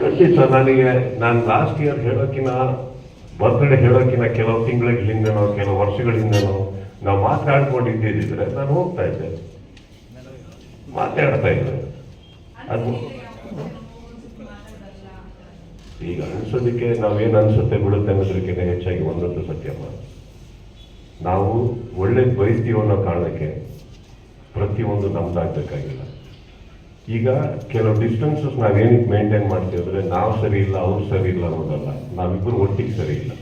ಖಂಡಿತ ನನಗೆ ನಾನು ಲಾಸ್ಟ್ ಇಯರ್ ಹೇಳೋಕಿನ ಬರ್ತ್ಡೇ ಹೇಳೋಕಿನ ಕೆಲವು ತಿಂಗಳ ಹಿಂದೆನೋ ಕೆಲವು ವರ್ಷಗಳಿಂದನೋ ನಾವು ಮಾತಾಡ್ಕೊಂಡಿದ್ದಿದ್ರೆ ನಾನು ಹೋಗ್ತಾ ಇದ್ದೆ. ಮಾತಾಡ್ತಾ ಇದ್ದೆ. ಅದು ಈಗ ಅನ್ಸೋದಕ್ಕೆ ನಾವೇನು ಅನ್ಸುತ್ತೆ ಬಿಡುತ್ತೆ ಅನ್ನೋದಕ್ಕಿಂತ ಹೆಚ್ಚಾಗಿ ಒಂದೊಂದು ಸತ್ಯಮ್ಮ ನಾವು ಒಳ್ಳೆ ಬಯಸ್ತೀವೋ ಕಾರಣಕ್ಕೆ ಪ್ರತಿಯೊಂದು ನಮ್ದಾಗಬೇಕಾಗಿಲ್ಲ. ಈಗ ಕೆಲವು ಡಿಸ್ಟೆನ್ಸಸ್ ನಾವೇನಕ್ಕೆ ಮೇಂಟೈನ್ ಮಾಡ್ತೀವಿ ಅಂದ್ರೆ ನಾವು ಸರಿ ಇಲ್ಲ, ಅವ್ರು ಸರಿ ಇಲ್ಲ ಅನ್ನೋದಲ್ಲ. ನಾವಿಬ್ಬರು ಒಟ್ಟಿಗೆ ಸರಿ ಇಲ್ಲ.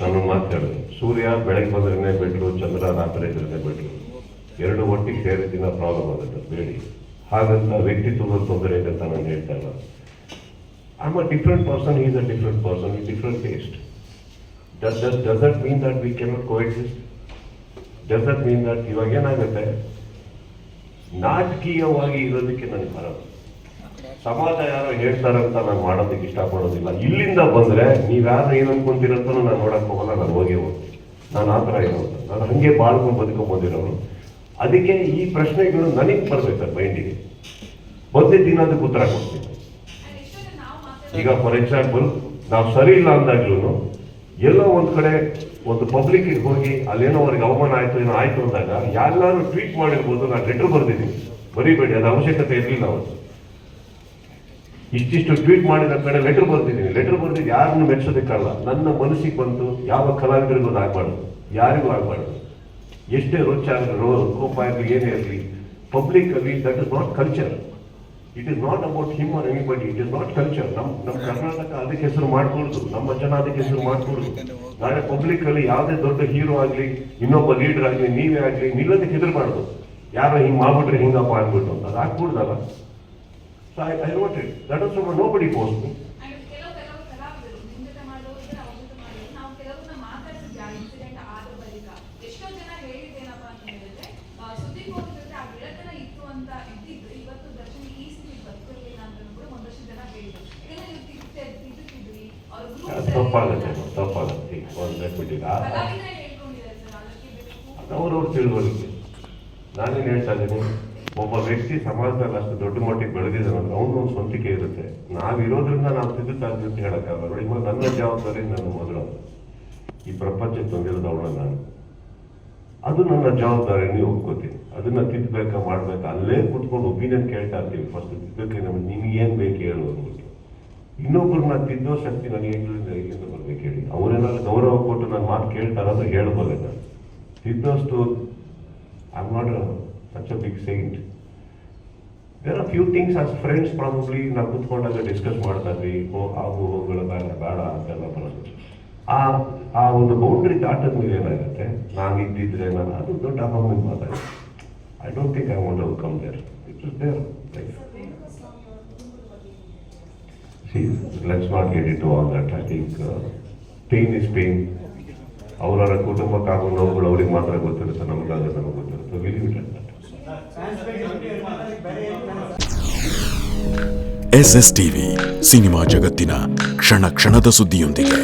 ನಾನು ಮಾತಾಡೋದು ಸೂರ್ಯ ಬೆಳಗ್ಗೆ ಬಂದ್ರೇನೆ ಬೆಟ್ರು, ಚಂದ್ರ ರಾತ್ರಿ ಇದ್ರೇನೆ ಬೆಟ್ರು. ಎರಡು ಒಟ್ಟಿಗೆ ಸೇರಿದ್ದಿನ ಪ್ರಾಬ್ಲಮ್ ಆಗುತ್ತೆ, ಬೇಡಿ. ಹಾಗಂತ ವ್ಯಕ್ತಿತ್ವದ ತೊಂದರೆ ಇದೆ ಅಂತ ನಾನು ಹೇಳ್ತಾ ಇಲ್ಲ. I'm a different person is a different person ಈ different taste does does does that mean that we cannot coexist does that mean that ಇವಾಗ ಏನಾಗುತ್ತೆ? ನಾಟಕೀಯವಾಗಿ ಇರೋದಕ್ಕೆ ನನಗೆ ಬರೋದು ಸಮಾಜ ಯಾರೋ ಹೇಳ್ತಾರಂತ ನಾನು ಮಾಡೋದಕ್ಕೆ ಇಷ್ಟಪಡೋದಿಲ್ಲ. ಇಲ್ಲಿಂದ ಬಂದ್ರೆ ನೀವ್ಯಾರು ಏನು ಅನ್ಕೊಂತೀರಂತ ನಾನು ನೋಡಕ್ಕೆ ಹೋಗಲ್ಲ, ನಾನು ಹೋಗಿ ಹೋಗ್ತೀನಿ. ನಾನು ಆ ಥರ ಇರೋದು. ನಾನು ಹಂಗೆ ಬಾಳ್ಕೊಂಡು ಬದುಕೊಂಡು ಅದಕ್ಕೆ ಈ ಪ್ರಶ್ನೆಗಳು ನನಗೆ ಬರ್ಬೇಕು ಮೈಂಡಿಗೆ ಬಂದಿದ್ದ ದಿನ ಅದಕ್ಕೆ ಉತ್ತರ ಕೊಡ್ತೀನಿ. ಈಗ ಫಾರ್ ಎಕ್ಸಾಂಪಲ್ ನಾವು ಸರಿ ಇಲ್ಲ ಅಂದಾಗ್ಲೂ ಎಲ್ಲೋ ಒಂದು ಕಡೆ ಒಂದು ಪಬ್ಲಿಕ್ ಹೋಗಿ ಅಲ್ಲೇನೋ ಅವ್ರಿಗೆ ಅವಮಾನ ಆಯ್ತು, ಏನೋ ಆಯ್ತು ಅಂದಾಗ ಯಾರು ಟ್ವೀಟ್ ಮಾಡಿರ್ಬೋದು, ನಾನು ಲೆಟರ್ ಬರೆದಿದ್ದೀನಿ. ಬರೀಬೇಡಿ, ಅದು ಅವಶ್ಯಕತೆ ಇರಲಿಲ್ಲ ಅವರು ಇಷ್ಟಿಷ್ಟು ಟ್ವೀಟ್ ಮಾಡಿದ ಕಡೆ ಲೆಟರ್ ಬರ್ದಿದ್ದೀನಿ. ಲೆಟರ್ ಬರ್ದಿದ್ದು ಯಾರನ್ನು ಮೆಚ್ಚೋದಕ್ಕಲ್ಲ ನನ್ನ ಮನಸ್ಸಿಗೆ ಬಂತು, ಯಾವ ಕಲಾವಿದರಿಗೂ ಅದು ಆಗ್ಬಾರ್ದು. ಯಾರಿಗೂ ಆಗ್ಬಾರ್ದು. ಎಷ್ಟೇ ರುಚಿ ಆಗಲಿ, ರೋ ಕೋಪ ಆಗಲಿ, ಏನೇ ಇರಲಿ ಪಬ್ಲಿಕ್ ಅಲ್ಲಿ that is not culture it is not about him or anybody it is not culture ನಮ್ ನಮ್ಮ ಕರ್ನಾಟಕ ಅದಕ್ಕೆ ಹೆಸರು ಮಾಡ್ಕೊಳ್ತು ನಮ್ಮ ಜನ ಅದಕ್ಕೆ ಹೆಸರು ಮಾಡ್ಕೊಳ್ತು ನಾಳೆ ಪಬ್ಲಿಕ್ ಅಲ್ಲಿ ಯಾವುದೇ ದೊಡ್ಡ ಹೀರೋ ಆಗಲಿ ಇನ್ನೊಬ್ಬ ಲೀಡರ್ ಆಗಲಿ ನೀವೇ ಆಗ್ಲಿ ನಿಲ್ಲೋದಕ್ಕೆ ಹೆದರ್ಬಾರ್ದು. ಯಾರೋ ಹಿಂಗ್ ಮಾಡ್ಬಿಟ್ರೆ ಹಿಂಗಪ್ಪ ಅನ್ಬಿಟ್ಟು ಅಂತ. ಅದು ಆಗ್ಬಿಡ್ದಲ್ಲ. So I I note it that is nobody post And ಕೆಲವು ಕೆಲವು ಕಲಾವಿದರು ನಿಮ್ ಜೊತೆ ಮಾಡೋದ್ರೆ ಅವ್ರ ಜೊತೆ ಮಾಡೋದು ನಾವು ಕೆಲವ್ರನ್ನ ಮಾತಾಡ್ಸಿದ್ವಿ ಆ ಇನ್ಸಿಡೆಂಟ್ ಆದ ಬಳಿಕ ಎಷ್ಟೋ ಜನ ಹೇಳಿದ್ದೇನಪ್ಪ ಅಂತ ಹೇಳಿದ್ರೆ ಆ, ಸುದ್ದಿಗೋಷ್ಠಿ ಜೊತೆ ಆ ಗೆಳೆತನ ಇತ್ತು ಅಂತ ಇದ್ದಿದ್ರೆ ಇವತ್ತು ದರ್ಶನ್ ಈ ಸ್ಥಿತಿ ಬರ್ತಿರ್ಲಿಲ್ಲ ಅಂತ ಕೂಡ ಒಂದಷ್ಟು ಜನ ಹೇಳಿದ್ರು ಯಾಕಂದ್ರೆ ನೀವು ತಿದ್ದೆ ತಿದ್ದುತ್ತಿದ್ರಿ ಅವ್ರ ತಪ್ಪಾಗುತ್ತೆ ತಪ್ಪಾಗುತ್ತೆ ಒಂದು ಸರ್ ಅದಕ್ಕೆ ಬೇಕು ಅವ್ರವ್ರು ತಿಳುವಳಿಕೆ ನಾನೇನು ಹೇಳ್ತಾ ಇದ್ದೀನಿ? ಒಬ್ಬ ವ್ಯಕ್ತಿ ಸಮಾಜದಲ್ಲಿ ಅಷ್ಟು ದೊಡ್ಡ ಮಟ್ಟಿಗೆ ಬೆಳೆದಿದ್ದಾನಂದ್ರೆ ಅವನು ಒಂದು ಸ್ವಂತಿಕೆ ಇರುತ್ತೆ. ನಾವಿರೋದ್ರಿಂದ ನಾವು ತಿದ್ದುತ್ತಾ ಅಂತ ಹೇಳೋಕ್ಕಾಗಲ್ಲ. ನೋಡಿ ನನ್ನ ಜವಾಬ್ದಾರಿ ನನ್ನ ಮೊದಲು. ಈ ಪ್ರಪಂಚ ತಂದಿರೋದು ಅವಳ ನಾನು. ಅದು ನನ್ನ ಜವಾಬ್ದಾರಿ, ನೀವು ಒಪ್ಕೋತೀನಿ ಅದನ್ನ ತಿದ್ದಬೇಕಾ ಮಾಡ್ಬೇಕಾ? ಅಲ್ಲೇ ಕುತ್ಕೊಂಡು ಒಪಿನಿಯನ್ ಕೇಳ್ತಾ ಇರ್ತೀವಿ. ಫಸ್ಟ್ ತಿದ್ದಕ್ಕೆ ನಮ್ಗೆ ಏನ್ ಬೇಕು ಹೇಳು ಅಂದ್ಬಿಟ್ಟು. ಇನ್ನೊಬ್ಬರನ್ನ ತಿದ್ದೋ ಶಕ್ತಿ ನನಗೆ ಎಲ್ಲಿಂದ ಬರ್ಬೇಕು ಹೇಳಿ? ಅವರೇನಾದ್ರು ಗೌರವ ಕೊಟ್ಟು ನನ್ನ ಮಾತು ಕೇಳ್ತಾರ ಅಂದ್ರೆ ಹೇಳ್ಬೋದೆ ನಾನು ತಿದ್ದೋಷ್ಟು I not such a big saint there are few things as friends probably ನಾವು ಕುತ್ಕೊಂಡಾಗ ಡಿಸ್ಕಸ್ ಮಾಡ್ತಾ ಇದ್ವಿ ಓ ಆಗು ಹೋಗುಗಳ ಬೇಡ ಬೇಡ ಅಂತೆಲ್ಲ ಬರೋದು. ಆ ಆ ಒಂದು ಬೌಂಡ್ರಿ ದಾಟದ ಮೇಲೆ ಏನಾಗುತ್ತೆ? ನಾನು ಇದ್ದಿದ್ರೆ ನಾನು ಅದು ದೊಡ್ಡ ಅಹಮದ್ ಮಾತಾಡಿ I don't think I want come there it is there like See, let's not get into all that. I think uh, pain is pain. ಅವರವರ ಕುಟುಂಬಕ್ಕಾಗೋ ನೋವುಗಳು ಅವ್ರಿಗೆ ಮಾತ್ರ ಗೊತ್ತಿರುತ್ತೆ ನಮಗಾಗ ನಮಗೆ ಗೊತ್ತಿರುತ್ತೆ will it S S TV cinema ಜಗತ್ತಿನ ಕ್ಷಣ ಕ್ಷಣದ ಸುದ್ದಿಯೊಂದಿಗೆ